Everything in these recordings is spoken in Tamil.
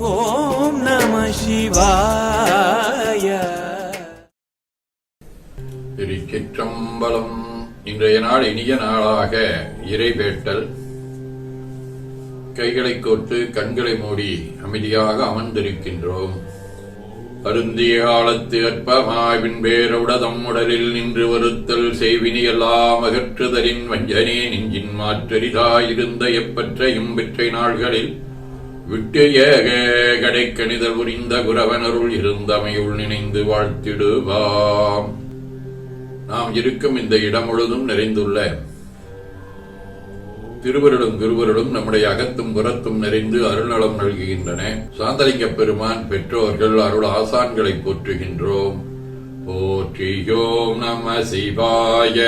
ஓம் நம சிவாய. திருச்சிற்றம்பலம். இன்றைய நாள் இனிய நாளாக இறைவேட்டல். கைகளை கோர்த்து கண்களை மூடி அமைதியாக அமர்ந்திருக்கின்றோம். அருந்திய காலத்து அற்பமாவின் பேரவுடதம் உடலில் நின்று வருத்தல் செய்வினி எல்லாம் அகற்றுதலின் வஞ்சனே நெஞ்சின் மாற்றரிதாயிருந்த எப்பற்றையும் பெற்றை நாள்களில் விட்டு ஏக புரிந்த குரவனருள் இருந்தமையுள் நினைந்து வாழ்த்திடுவாம். நாம் இருக்கும் இந்த இடம் முழுதும் நிறைந்துள்ள திருவருளும் குருவருளும் நம்முடைய அகத்தும் புறத்தும் நிறைந்து அருள்நலம் நல்குகின்றன. சாந்தலிங்க பெருமான் பெற்றோர்கள் அருள் ஆசான்களை போற்றுகின்றோம். போற்றியோம் நம சிவாய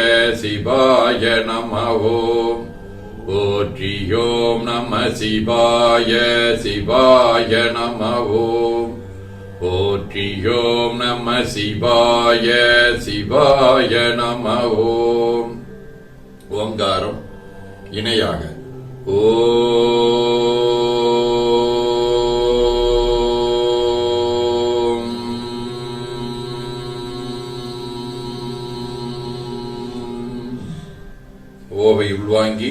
சிவாய போற்றி ஓம் நம சிவாய சிவாய நம ஓம் போற்றியோம் நம சிவாய சிவாய நம ஓம் ஓங்காரம் இணையாக ஓம் ஓவை உள்வாங்கி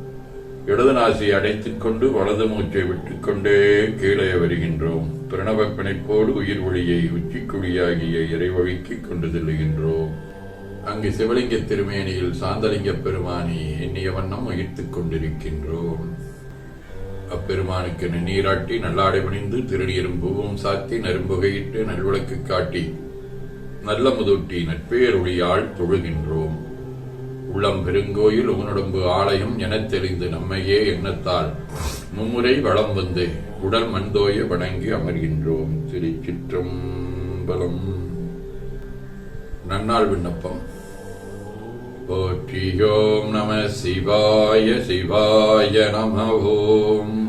இடது நாசி அடைத்துக் கொண்டு வலது மூச்சை விட்டுக்கொண்டே கீழே வருகின்றோம். பிரணவ பிணைப்போடு உயிர் ஒளியை உச்சிக்குழியாகிய இறைவழிக்கு கொண்டு செல்லுகின்றோம். அங்கு சிவலிங்க திருமேனியில் சாந்தலிங்க பெருமானி எண்ணிய வண்ணம் உயிர்த்துக் கொண்டிருக்கின்றோம். அப்பெருமானுக்கு நீராட்டி நல்லாடை பணிந்து திருநீரும் பூவும் சாத்தி நரும்புகையிட்டு நல்விளக்கு காட்டி நல்ல முதூட்டி நட்பேரொழியால் தொழுகின்றோம். உள்ளம் பெருங்கோயில் உன்னுடம்பு ஆலயம் எனத் தெரிந்து நம்மையே எண்ணத்தால் மும்முறை வளம் வந்து உடல் மண்தோய வணங்கி அமர்கின்றோம். திருச்சிற்றம்பலம். நன்னாள் விண்ணப்பம். போற்றியோம் நம சிவாய சிவாய நம ஓம்.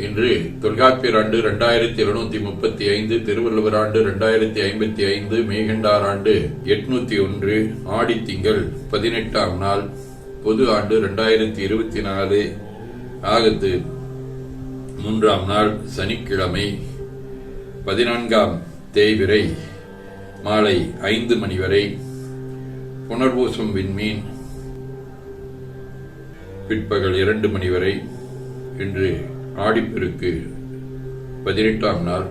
இன்று தொல்காப்பியர் ஆண்டு இரண்டாயிரத்தி இருநூத்தி முப்பத்தி ஐந்து திருவள்ளுவர் ஆண்டு இரண்டாயிரத்தி ஐம்பத்தி ஐந்து மேகண்டார் ஆண்டு எட்நூத்தி ஒன்று ஆடித்திங்கள் பதினெட்டாம் நாள் பொது ஆண்டு இரண்டாயிரத்தி இருபத்தி நாலு ஆகத்து மூன்றாம் நாள் சனிக்கிழமை பதினான்காம் தேய்விரை மாலை ஐந்து மணி வரை புனர்பூசம் விண்மீன் பிற்பகல் இரண்டு மணி வரை இன்று ஆடிப்பெருக்கு. பதினெட்டாம் நாள்.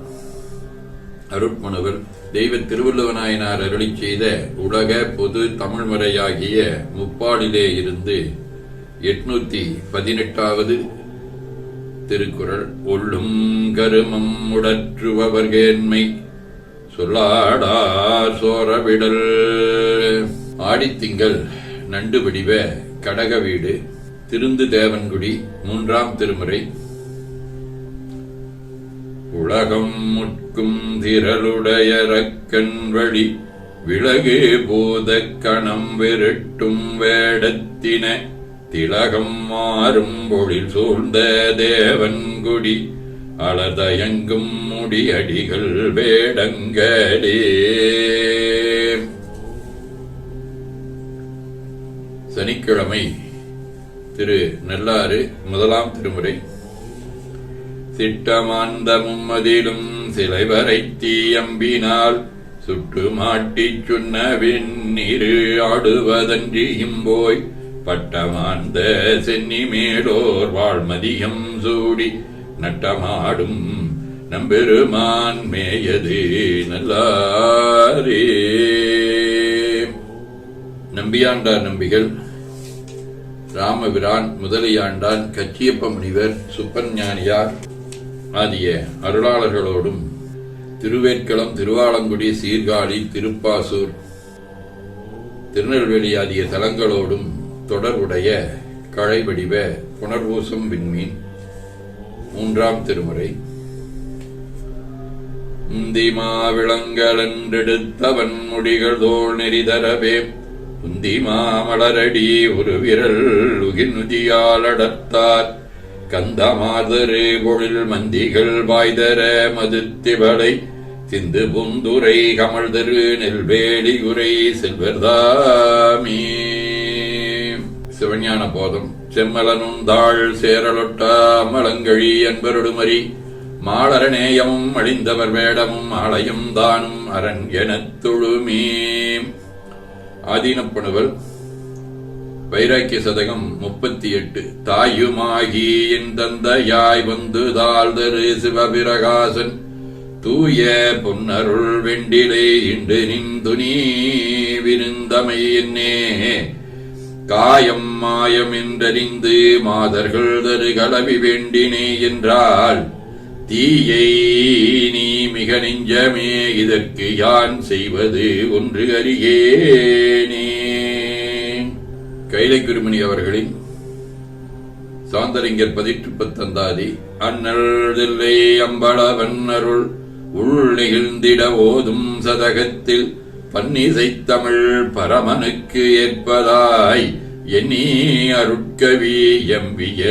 அருட்மனுவர் தெய்வ திருவள்ளுவநாயனார் அருளி செய்த உலக பொது தமிழ்மறையாகிய முப்பாடிலே இருந்து எட்நூத்தி பதினெட்டாவது திருக்குறள் ஒள்ளும் கருமம் உடற்றுபவர்கேன்மை சொல்லாடார் சோரவிடல். ஆடித்திங்கள் நண்டு வடிவ கடக வீடு திருந்து தேவன்குடி மூன்றாம் திருமுறை உலகம் முட்கும் திரளுடைய ரக்கன் வழி விலகு பூத கணம் விரட்டும் வேடத்தின திலகம் மாறும் பொழில் சூழ்ந்த தேவன்குடி அலதயங்கும் முடியடிகள் வேடங்களே. சனிக்கிழமை திரு நெல்லாறு முதலாம் திருமுறை. திட்டமாந்த மும்மதிலும் சிலைவரை தீயம்பினால் சுட்டு மாட்டிச் சுண்ணவின் இரு ஆடுவதன்றியும் போய் பட்டமாந்த சென்னி மேலோர் வாழ்மதியம் சூடி நட்டமாடும் நம்பெருமான் மேயது நல்லாரே. நம்பியாண்டார் நம்பிகள் ராமபிரான் முதலியாண்டான் கச்சியப்ப முனிவர் சுப்பஞானியார் ஆகிய அருளாளர்களோடும் திருவேற்களம் திருவாலங்குடி சீர்காழி திருப்பாசூர் திருநெல்வேலி ஆகிய தலங்களோடும் தொடர்புடைய களைவடிவ புனர்வூசம் விண்மீன் மூன்றாம் திருமுறை. உந்திமா விளங்கலன்றெடுத்தவன் முடிகள் தோல் நெறிதரவே உந்திமா மலரடி ஒரு விரல் உகிர்நுதியால் அடர்த்தார். கந்தமாதரு பொழில் மந்திகள் வாய்தர மதுத்திவளை சிந்து புந்துரை கமல் தரு நெல்வேலி உரை செல்வர்தாமி. சிவஞான போதம். செம்மலனுந்தாள் சேரலொட்டா மலங்கழி என்பருடுமரி மாளரநேயமும் அழிந்தவர் வேடமும் ஆலயம் தானும் அரண் எனத் தொழுமே. ஆதீனப்பணுவல் வைராக்கிய சதகம் முப்பத்தி எட்டு தாயுமாகி என் தந்தையாய் வந்து தாழ்தரு சிவபிரகாசன் தூய பொன்னருள் வெண்டிலே இன்று நிந்துனி விருந்தமை என்னே. காயம் மாயம் என்றறிந்து மாதர்கள் தரு கலவி வேண்டினே என்றால் தீயை நீ மிக நெஞ்சமே இதற்கு யான் செய்வது ஒன்று அறியேனே. கைலை குருமணி அவர்களின் சாந்தரிங்கர் பதிற்று பத்தந்தாதி அண்ணல் அம்பளவன் அருள் உள் நிகழ்ந்திட ஓதும் சதகத்தில் பன்னிசைத்தமிழ் பரமனுக்கு ஏற்பதாய் எண்ணி அருட்கவி எம்பிய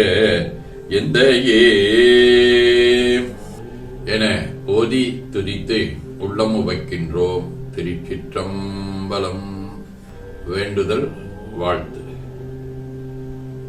எந்த என ஓதி துதித்து உள்ளமு வைக்கின்றோம் திருச்சிற்றம்பலம். வேண்டுதல் வாழ்த்து.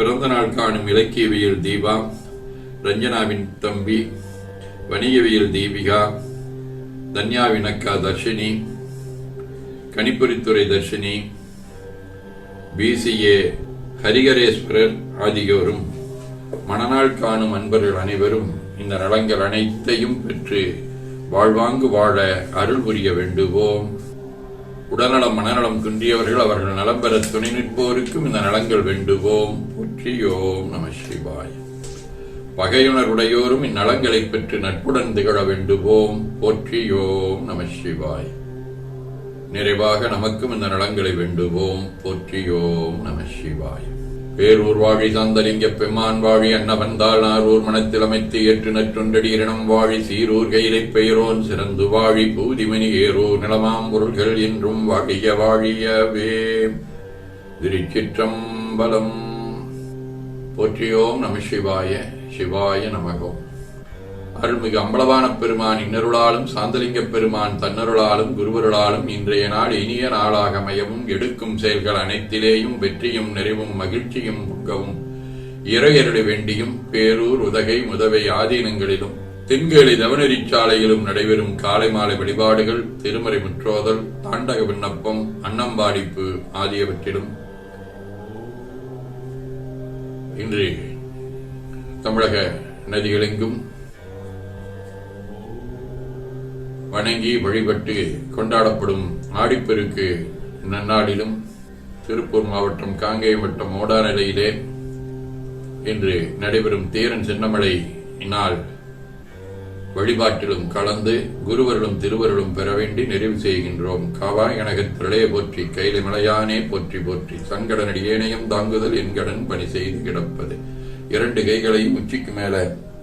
பிறந்த நாள் காணும் இலக்கியவியல் தீபா ரஞ்சனாவின் தம்பி வணிகவியல் தீபிகா தன்யாவின் அக்கா தர்ஷினி கணிப்பொறித்துறை தர்ஷினி பிசிஏ ஹரிகரேஸ்வரர் ஆகியோரும் மணநாள் காணும் அன்பர்கள் அனைவரும் இந்த நலங்கள் அனைத்தையும் பெற்று வாழ்வாங்கு வாழ அருள் புரிய வேண்டுவோம். உடல்நலம் மனநலம் குன்றியவர்கள் அவர்கள் நலம் பெற துணை நிற்போருக்கும் இந்த நலங்கள் வேண்டுவோம். போற்றியோம் நம சிவாய். பகையுணர்வுடையோரும் இந்நலங்களை பெற்று நட்புடன் திகழ வேண்டுவோம். போற்றியோம் நம சிவாய். நிறைவாக நமக்கும் இந்த நலங்களை வேண்டுவோம். போற்றியோம் நம சிவாய். பேரூர் வாழி சாந்தலிங்க பெம்மான் வாழி அன்னவந்தாள் நாரூர் மனத்தில் அமைத்து ஏற்று இரணம் வாழி சீரூர் கையிலை பெயரோன் சிறந்து வாழி பூதிமணி ஏரூர் நிலமாம் பொருள்கள் என்றும் வாழிய வாழியவே. திருச்சிற்றம்பலம். போற்றியோம் நம சிவாய சிவாய நமகோம். அருள்மிகு அம்பலவான பெருமான் இன்னருளாலும் சாந்தலிங்க பெருமான் தன்னருளாலும் குருவருளாலும் இன்றைய நாள் இனிய நாளாக அமையவும் எடுக்கும் செயல்கள் அனைத்திலேயும் வெற்றியும் நிறைவும் மகிழ்ச்சியும் புக்கவும் இறையருளை வேண்டியும் பேரூர் உதகை முதவை ஆதீனங்களிலும் தென்கேலி தவநெறிச்சாலையிலும் நடைபெறும் காலை மாலை வழிபாடுகள் திருமறை முற்றோதல் தாண்டக விண்ணப்பம் அன்னம்பாடிப்பு ஆகியவற்றிலும் இன்று தமிழக நதிகளெங்கும் வணங்கி வழிபட்டு கொண்டாடப்படும் ஆடிப்பெருக்கு நன்னாளிலும் திருப்பூர் மாவட்டம் காங்கேய வட்டம் ஓடாநிலையிலே இன்று நடைபெறும் தேரன் சின்னமலை இந்நாள் வழிபாட்டிலும் கலந்து குருவர்களும் திருவருளும் பெற வேண்டி நிறைவு செய்கின்றோம். காவாய் திரளைய போற்றி கைலை மலையானே போற்றி போற்றி சங்கடனடி ஏனையும் தாங்குதல் என்கடன் பணி செய்து கிடப்பது. இரண்டு கைகளையும் உச்சிக்கு மேல